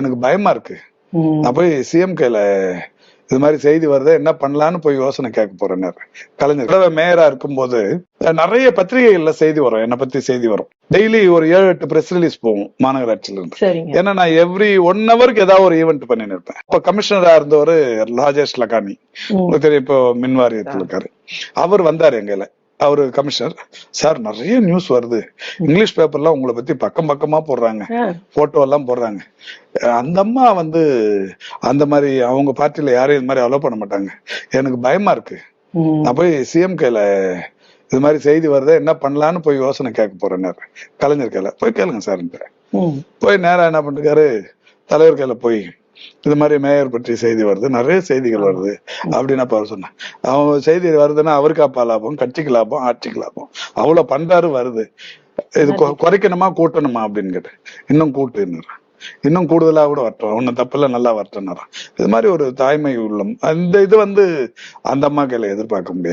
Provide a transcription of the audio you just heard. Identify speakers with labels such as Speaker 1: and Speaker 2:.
Speaker 1: எனக்கு பயமா இருக்கு. நான் போய் சிஎம் கையில இது மாதிரி செய்தி வருது என்ன பண்ணலான்னு போய் யோசனை கேட்க போறேன் கலைஞர் மேயரா இருக்கும்போது நிறைய பத்திரிகைகள்ல செய்தி வரும் என்னை பத்தி செய்தி வரும். டெய்லி ஒரு ஏழு எட்டு பிரஸ் ரிலீஸ் போகும் மாநகராட்சியில இருந்து. ஏன்னா நான் எவ்ரி ஒன் ஹவருக்கு ஏதாவது ஒரு ஈவெண்ட் பண்ணின்னு இருப்பேன். இப்ப கமிஷனரா இருந்தவர் ராஜேஷ் லகானி. உங்களுக்கு தெரியும் இப்போ மின் வாரியத்தில் இருக்காரு. அவர் வந்தாரு எங்கல. அவரு கமிஷனர் சார் நிறைய நியூஸ் வருது. இங்கிலீஷ் பேப்பர்லாம் உங்களை பத்தி பக்கம் பக்கமா போடுறாங்க. போட்டோ எல்லாம் போடுறாங்க. அந்த அம்மா வந்து அந்த மாதிரி அவங்க பார்ட்டில யாரையும் இது மாதிரி அலோவ் பண்ண மாட்டாங்க. எனக்கு பயமா இருக்கு. நான் போய் சிஎம் கையில இது மாதிரி செய்தி வருது என்ன பண்ணலான்னு போய் யோசனை கேட்க போறேன் கலைஞர் கையில. போய் கேளுங்க சார். போய் நேரா என்ன பண்ணிருக்காரு தலைவர் கையில போய் இது மாதிரி மேயர் பற்றி செய்தி வருது நிறைய செய்திகள் வருது அப்படின்னு அப்ப சொன்னேன் அவன் செய்தி வருதுன்னா அவருக்கு அப்பா லாபம் கட்சிக்கு லாபம் ஆட்சிக்கு லாபம். அவ்வளவு பண்றாரு வருது. இது குறைக்கணுமா கூட்டணுமா அப்படின்னு கேட்டேன். இன்னும் கூட்டுன்னு இன்னும் கூடுதலா கூட வரட்டும். ஒன்னும் தப்பில்ல நல்லா வரட்டும் இது மாதிரி ஒரு தாய்மை உள்ளம். அந்த இது வந்து அந்த அம்மா கையில எதிர்பார்க்க முடியாது.